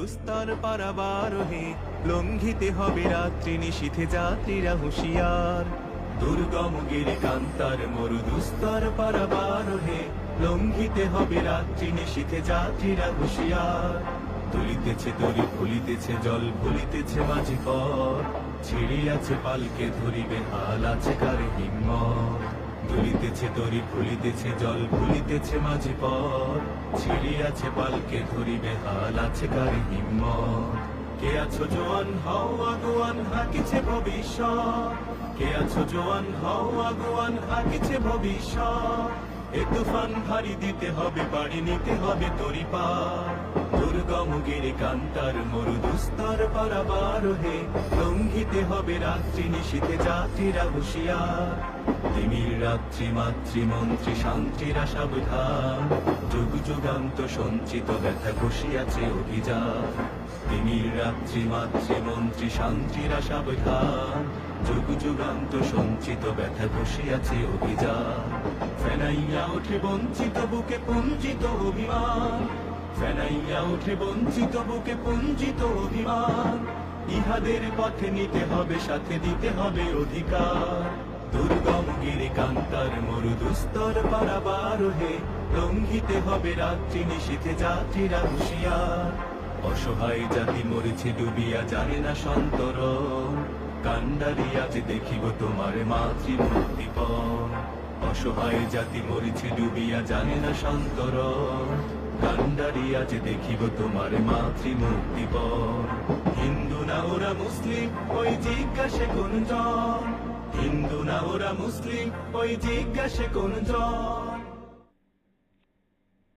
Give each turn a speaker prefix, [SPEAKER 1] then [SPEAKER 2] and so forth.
[SPEAKER 1] দুস্তর পারাবার হে, লঙ্ঘিতে হবে রাত্রি নিশীথে যাত্রীরা হুঁশিয়ার। দুর্গম গিরি কান্তার মরু দুস্তর পারাবার হে, লঙ্ঘিতে হবে রাত্রি নিশীথে যাত্রীরা হুঁশিয়ার। তুলিতেছে দড়ি ফুলিতেছে জল ভুলিতেছে মাঝি পর ছিড়িয়াছে পালকে ধরিবে, হাল আছে কারে হিম্মত। দুলিতেছে দড়ি, ফুলিতেছে জল ভুলিতেছে মাঝি পর ছিড়িয়াছে পালকে ধরিবে হাল, আছে কারে হিম্মত। কে আছো জোয়ান, হও আগুয়ান, হাকিছে ভবিষ্যৎ। কে আছো জোয়ান, হও আগুয়ান, হাকিছে ভবিষ্যৎ। এ তুফান ভারী দিতে হবে বাড়ি নিতে হবে তরি পার দুর্গম গিরি কান্তার মরু দুস্তর পারাবার হে, লঙ্ঘিতে হবে রাত্রি নিশীতে যাত্রীরা হুঁশিয়ার। তিমির রাত্রি মাতৃমন্ত্রী শান্তিরা সাবধান যুগ যুগান্ত সঞ্চিত ব্যথা ঘষিয়াছে অভিযান। তিমির রাত্রি মাতৃমন্ত্রী শান্তিরা সাবধান যুগ যুগান্ত সঞ্চিত ব্যথা ঘষিয়াছে অভিযান। ফেনাইয়া ওঠে বঞ্চিত বুকে পুঞ্জিত অভিমান ফেনাইয়া ওঠে বঞ্চিত বুকে পুঞ্জিত অভিমান। ইহাদের পথে নিতে হবে, সাথে দিতে হবে অধিকার। দুর্গম গিরি কান্তার মরু দুস্তর পারাবার হে লঙ্ঘিতে হবে রাত্রি নিশীথে যাত্রীরা হুঁশিয়ার। অসহায় জাতি মরেছে, ডুবিয়া জানে না সন্তর কান্ডারি আজ দেখিব তোমার মাতৃ অসহায় জাতি মরেছে, ডুবিয়া জানে না সন্তর কান্ডারি আজ দেখিব তোমার মাতৃ মুক্তি হিন্দু না ওরা মুসলিম, ওই জিজ্ঞাসে কোন জন হিন্দু না ওরা মুসলিম, ওই জিজ্ঞাসে কোন জন